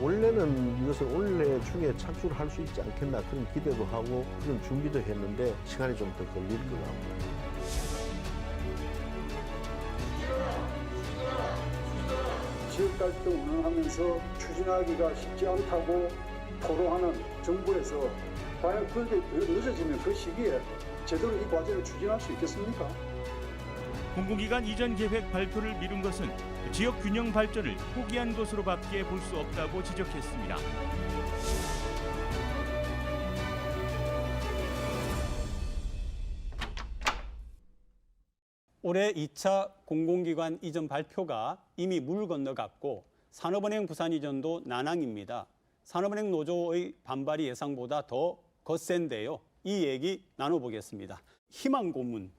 원래는 이것을 올해 중에 착수를 할 수 있지 않겠나 그런 기대도 하고 그런 준비도 했는데 시간이 좀 더 걸릴 것 같고 지역 갈등 운영하면서 추진하기가 쉽지 않다고 토로하는 정부에서 과연 그게 더 늦어지면 그 시기에 제대로 이 과제를 추진할 수 있겠습니까? 공공기관 이전 계획 발표를 미룬 것은 지역 균형 발전을 포기한 것으로밖에 볼 수 없다고 지적했습니다. 올해 2차 공공기관 이전 발표가 이미 물 건너갔고 산업은행 부산 이전도 난항입니다. 산업은행 노조의 반발이 예상보다 더 거센데요. 이 얘기 나눠보겠습니다. 희망 고문.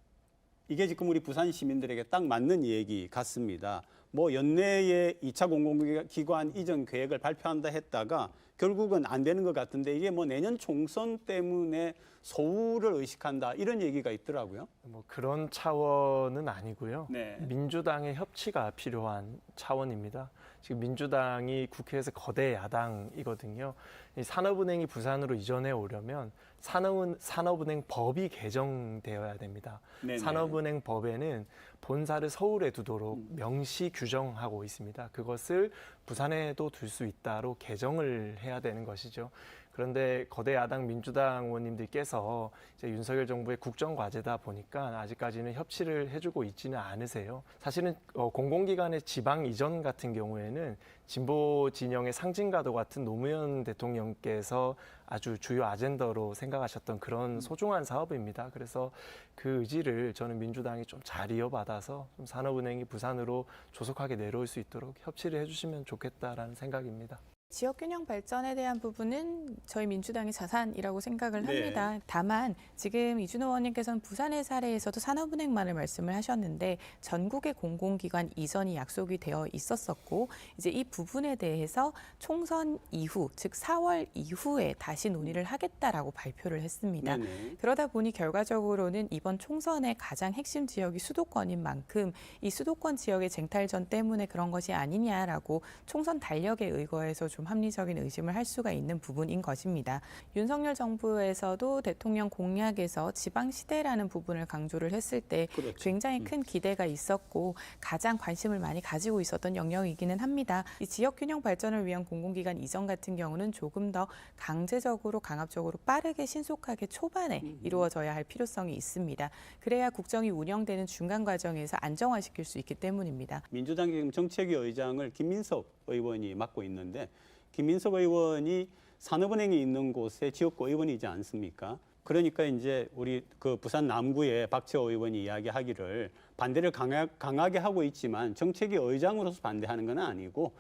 이게 지금 우리 부산 시민들에게 딱 맞는 얘기 같습니다. 뭐 연내에 2차 공공기관 이전 계획을 발표한다 했다가 결국은 안 되는 것 같은데 이게 뭐 내년 총선 때문에 소우를 의식한다 이런 얘기가 있더라고요. 뭐 그런 차원은 아니고요. 네. 민주당의 협치가 필요한 차원입니다. 지금 민주당이 국회에서 거대 야당이거든요. 이 산업은행이 부산으로 이전해 오려면 산업은, 산업은행 법이 개정되어야 됩니다. 네네. 산업은행 법에는 본사를 서울에 두도록 명시 규정하고 있습니다. 그것을 부산에도 둘 수 있다로 개정을 해야 되는 것이죠. 그런데 거대 야당 민주당 의원님들께서 이제 윤석열 정부의 국정 과제다 보니까 아직까지는 협치를 해주고 있지는 않으세요. 사실은 어, 공공기관의 지방 이전 같은 경우에는 진보 진영의 상징과도 같은 노무현 대통령께서 아주 주요 아젠더로 생각하셨던 그런 소중한 사업입니다. 그래서 그 의지를 저는 민주당이 좀 잘 이어받아서 좀 산업은행이 부산으로 조속하게 내려올 수 있도록 협치를 해주시면 좋겠다라는 생각입니다. 지역 균형 발전에 대한 부분은 저희 민주당의 자산이라고 생각을 네. 합니다. 다만 지금 이준호 의원님께서는 부산의 사례에서도 산업은행만을 말씀을 하셨는데 전국의 공공기관 이전이 약속이 되어 있었었고 이제 이 부분에 대해서 총선 이후 즉 4월 이후에 다시 논의를 하겠다라고 발표를 했습니다. 네네. 그러다 보니 결과적으로는 이번 총선의 가장 핵심 지역이 수도권인 만큼 이 수도권 지역의 쟁탈전 때문에 그런 것이 아니냐라고 총선 달력에 의거해서 좀 합리적인 의심을 할 수가 있는 부분인 것입니다. 윤석열 정부에서도 대통령 공약에서 지방 시대라는 부분을 강조를 했을 때 그렇죠. 굉장히 큰 기대가 있었고 가장 관심을 많이 가지고 있었던 영역이기는 합니다. 이 지역 균형 발전을 위한 공공기관 이전 같은 경우는 조금 더 강제적으로 강압적으로 빠르게 신속하게 초반에 이루어져야 할 필요성이 있습니다. 그래야 국정이 운영되는 중간 과정에서 안정화시킬 수 있기 때문입니다. 민주당 지금 정책위 의장을 김민석 의원이 맡고 있는데 김민석 의원이 산업은행이 있는 곳에 지역구 의원이지 않습니까? 그러니까 이제 우리 그 부산 남구의 박채호 의원이 이야기하기를 반대를 강하, 강하게 하고 있지만 정책위 의장으로서 반대하는 건 아니고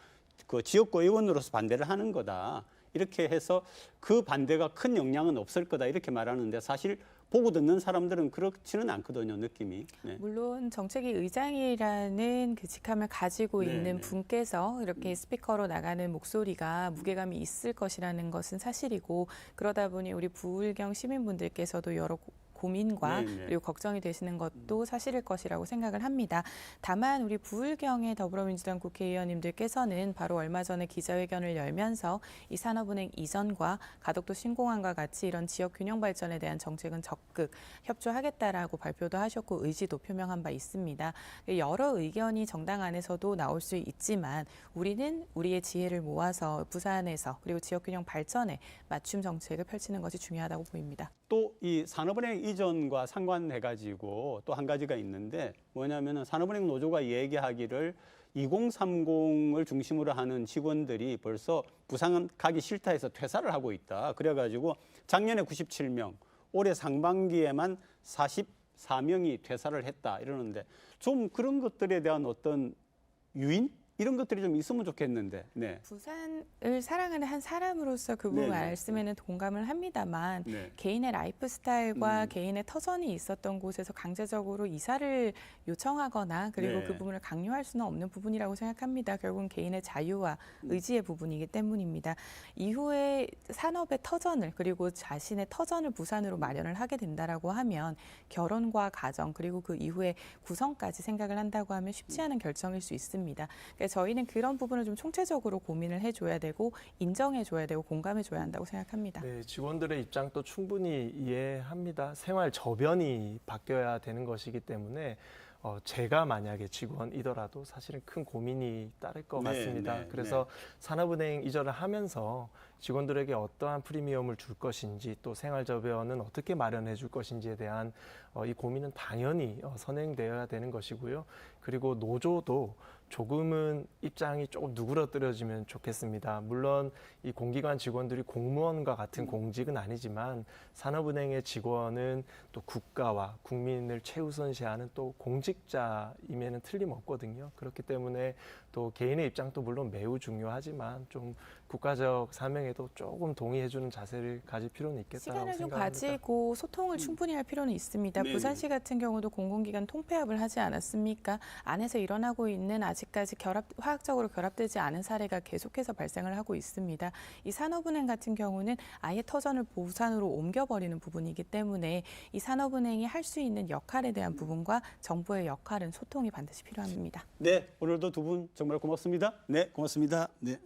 그 지역구 의원으로서 반대를 하는 거다. 이렇게 해서 그 반대가 큰 영향은 없을 거다 이렇게 말하는데 사실 보고 듣는 사람들은 그렇지는 않거든요 느낌이. 네. 물론 정책위 의장이라는 그 직함을 가지고 네, 있는 네. 분께서 이렇게 스피커로 나가는 목소리가 무게감이 있을 것이라는 것은 사실이고 그러다 보니 우리 부울경 시민분들께서도 여러 고- 고민과 네, 네. 그리고 걱정이 되시는 것도 사실일 것이라고 생각을 합니다. 다만 우리 부울경의 더불어민주당 국회의원님들께서는 바로 얼마 전에 기자회견을 열면서 이 산업은행 이전과 가덕도 신공항과 같이 이런 지역 균형 발전에 대한 정책은 적극 협조하겠다라고 발표도 하셨고 의지도 표명한 바 있습니다. 여러 의견이 정당 안에서도 나올 수 있지만 우리는 우리의 지혜를 모아서 부산에서 그리고 지역 균형 발전에 맞춤 정책을 펼치는 것이 중요하다고 보입니다. 또 이 산업은행 이전과 상관해 가지고 또 한 가지가 있는데 뭐냐면은 산업은행 노조가 얘기하기를 2030을 중심으로 하는 직원들이 벌써 부산 가기 싫다 해서 퇴사를 하고 있다. 그래 가지고 작년에 97명, 올해 상반기에만 44명이 퇴사를 했다 이러는데 좀 그런 것들에 대한 어떤 유인 이런 것들이 좀 있으면 좋겠는데. 네. 부산을 사랑하는 한 사람으로서 그 부분 네 네. 말씀에는 동감을 합니다만 네. 개인의 라이프 스타일과 음. 개인의 터전이 있었던 곳에서 강제적으로 이사를 요청하거나 그리고 네. 그 부분을 강요할 수는 없는 부분이라고 생각합니다. 결국은 개인의 자유와 음. 의지의 부분이기 때문입니다. 이후에 산업의 터전을 그리고 자신의 터전을 부산으로 마련을 하게 된다라고 하면 결혼과 가정 그리고 그 이후에 구성까지 생각을 한다고 하면 쉽지 않은 결정일 수 있습니다. 그러니까 저희는 그런 부분을 좀 총체적으로 고민을 해줘야 되고 인정해줘야 되고 공감해줘야 한다고 생각합니다. 네, 직원들의 입장도 충분히 이해합니다. 생활 저변이 바뀌어야 되는 것이기 때문에 어, 제가 만약에 직원이더라도 사실은 큰 고민이 따를 것 네, 같습니다. 네, 그래서 산업은행 이전을 하면서 직원들에게 어떠한 프리미엄을 줄 것인지 또 생활 저변은 어떻게 마련해 줄 것인지에 대한 어, 이 고민은 당연히 어, 선행되어야 되는 것이고요. 그리고 노조도 조금은 입장이 조금 누그러뜨려지면 좋겠습니다. 물론 이 공기관 직원들이 공무원과 같은 공직은 아니지만 산업은행의 직원은 또 국가와 국민을 최우선시하는 또 공직자임에는 틀림없거든요. 그렇기 때문에 또 개인의 입장도 물론 매우 중요하지만 좀 국가적 사명에도 조금 동의해주는 자세를 가질 필요는 있겠다고 시간을 좀 생각합니다. 가지고 소통을 충분히 할 필요는 있습니다. 네. 부산시 같은 경우도 공공기관 통폐합을 하지 않았습니까? 안에서 일어나고 있는 아직까지 결합, 화학적으로 결합되지 않은 사례가 계속해서 발생을 하고 있습니다. 이 산업은행 같은 경우는 아예 터전을 부산으로 옮겨버리는 부분이기 때문에 이 산업은행이 할 수 있는 역할에 대한 부분과 정부의 역할은 소통이 반드시 필요합니다. 네, 오늘도 두 분 정말 고맙습니다. 네, 고맙습니다. 네.